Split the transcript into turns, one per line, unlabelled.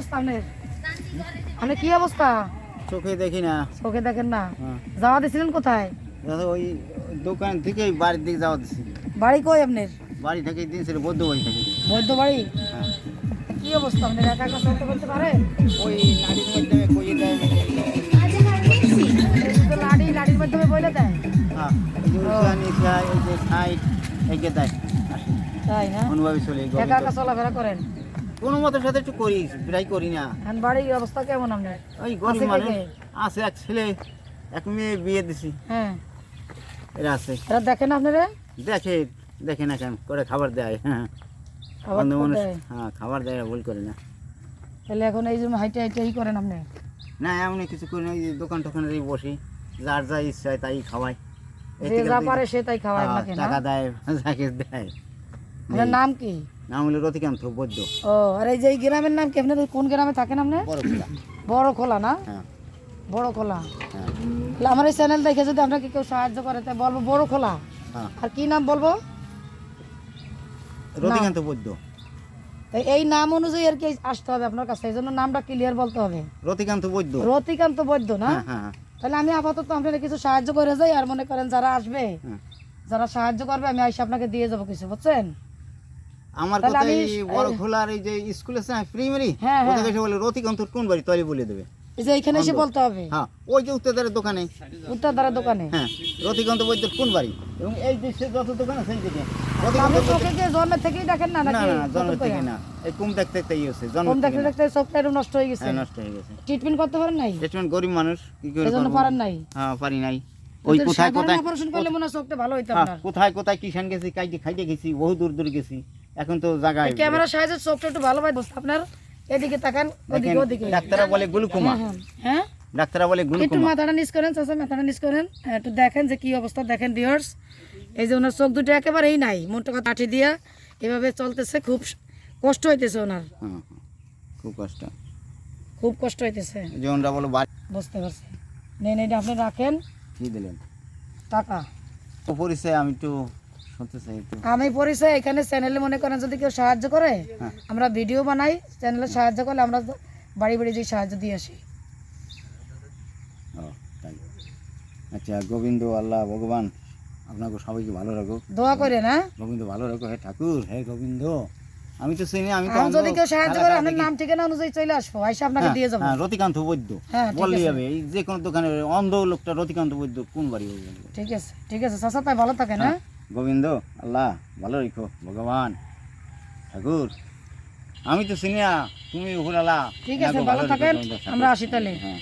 অবস্থা আপনার? আপনার কি অবস্থা?
চোখে দেখি না।
চোখে দেখেন না?
হ্যাঁ।
যাওয়া দিছিলেন কোথায়?
ওই দোকান থেকে বাড়ির দিকে যাওয়া দিছি।
বাড়ি কই আপনার?
বাড়ি থেকে দিয়েছিল বৌদ্ধ বাড়ি থেকে।
বৈদ্য বাড়ি?
হ্যাঁ।
কি অবস্থা আপনার? একা একা চলতে করতে পারেন
ওই নারীর মাধ্যমে কইয়ে দেয়।
লাড়ি লাড়ির মাধ্যমে বইলে দেয়?
হ্যাঁ। এই যে উস্কানি খায় এই যে সাইড এগিয়ে দেয়।
তাই না?
অনুভাবী চলে
একা একা চলাফেরা করেন?
কোনো মতের সাথে একটু করি করি না।
এখন বাড়ির অবস্থা কেমন আপনার?
ওই গরিব
আছে
মানুষ। আছে এক ছেলে এক মেয়ে বিয়ে দিছি।
হ্যাঁ।
এরা আছে।
এরা দেখেন আপনারা?
দেখে দেখে না কেন? করে খাবার দেয়। হ্যাঁ। হ্যাঁ খাবার দেয় ভুল করে না।
তাহলে এখন এই যে হাইটে হাইটে ই করেন আপনি?
না এমনি কিছু করি না ওই দোকান টোকানে বসি। যার যা ইচ্ছা হয় তাই খাওয়াই।
যে যা পারে সে তাই খাওয়ায়
হ্যাঁ, টাকা দেয় যাকে দেয়।
নাম কি?
নাম হলো রতিকান্ত বৈদ্য।
ও আর এই যে এই গ্রামের নাম কি? আপনার কোন গ্রামে থাকেন আপনি
বড় খোলা।
না?
হ্যাঁ।
বড় খোলা।
হ্যাঁ।
আমার এই চ্যানেল দেখে যদি আপনাকে কেউ সাহায্য করে তাই বলব বড় খোলা।
হ্যাঁ।
আর কি নাম বলব?
রতিকান্ত বৈদ্য।
তাই এই নাম অনুযায়ী আর কি আসতে হবে আপনার কাছে এই জন্য নামটা ক্লিয়ার বলতে হবে।
রতিকান্ত বৈদ্য।
রতিকান্ত বৈদ্য না? তাহলে আমি আপাতত আপনার কিছু সাহায্য করে যাই আর মনে করেন যারা আসবে। যারা সাহায্য করবে আমি আইসা আপনাকে দিয়ে যাব কিছু বুঝছেন?
আমার কথা এই বড় খোলার এই যে স্কুল আছে না প্রাইমারি
হ্যাঁ, হ্যাঁ।
ওদের কাছে বলে রতিকান্ত কোন বাড়ি তৈরি বলে দেবে?
এই যে এখানে এসে বলতে হবে।
হ্যাঁ ওই যে উত্তরদারের দোকানে।
উত্তরদারের দোকানে।
হ্যাঁ রতিকান্ত বৈদ্য কোন বাড়ি? এবং এই যে সে যত দোকান আছে সেই দিকে রতিকান্ত
আপনি চোখে কি জন্মের থেকেই দেখেন না নাকি
না জন্ম থেকে না। এই কুম দেখতে ইয়ে হচ্ছে জন্ম
কম দেখতে দেখতে চোখটা একটু নষ্ট হয়ে গেছে।
হ্যাঁ নষ্ট হয়ে গেছে।
ট্রিটমেন্ট করতে পারেন নাই?
ট্রিটমেন্ট গরিব মানুষ কি করে
এই জন্য
করব?
পারেন নাই?
হ্যাঁ পারি নাই। ওই কোথায় কোথায়?
অপারেশন করলে মনে হয় চোখটা ভালো হইতো আপনার।
কোথায় কোথায় কিষান গেছি কাইতে খাইতে গেছি বহু দূর দূর গেছি। এখন তো জায়গায়
ক্যামেরার সাহায্যে চোখটা একটু ভালো পাই আপনার এদিকে তাকান ওদিকে ওদিকে।
ডাক্তাররা বলে গ্লুকোমা।
হ্যাঁ, হ্যাঁ।
ডাক্তাররা বলে গ্লুকোমা।
একটু মাথাটা নিচ করেন চাচা মাথাটা নিচ করেন। হ্যাঁ, একটু দেখেন যে কি অবস্থা দেখেন ভিউয়ার্স এই যে ওনার চোখ দুটো একেবারেই নাই মনটা কাঠি দিয়া। এভাবে চলতেছে খুব কষ্ট হইতেছে ওনার।
হ্যাঁ, হ্যাঁ, খুব কষ্ট।
খুব কষ্ট হইতেছে।
যে ওনরা বলো
বুঝতে পারছি। নেন এটা আপনি রাখেন।
কি দিলেন?
টাকা।
পরিচয় আমি একটু
আমি পরিচয় এখানে চ্যানেলে মনে করেন যদি কেউ সাহায্য করে
হ্যাঁ।
আমরা ভিডিও বানাই চ্যানেলে সাহায্য করলে আমরা বাড়ি বাড়ি যে সাহায্য দিয়ে আসি।
আচ্ছা গোবিন্দ আল্লাহ ভগবান আপনাকে সবাইকে ভালো রাখো
দোয়া করে না
গোবিন্দ ভালো রাখো। হে ঠাকুর হে গোবিন্দ। আমি তো চিনি আমি
যদি কেউ সাহায্য করে আপনার নাম ঠিকানা অনুযায়ী চলে আসব আইসা আপনাকে
হ্যাঁ,
দিয়ে যাব।
হ্যাঁ, রতিকান্ত বৈদ্য।
হ্যাঁ,
বললেই হবে এই যে কোনো দোকানে অন্ধ লোকটা রতিকান্ত বৈদ্য কোন বাড়ি
ঠিক আছে ঠিক আছে চাচা তাই ভালো থাকে না
গোবিন্দ আল্লাহ ভালো রেখো ভগবান। ঠাকুর আমি তো সিনিয়া তুমি আল্লাহ
ঠিক আছে ভালো থাকেন। আমরা আসি তাহলে।
হ্যাঁ।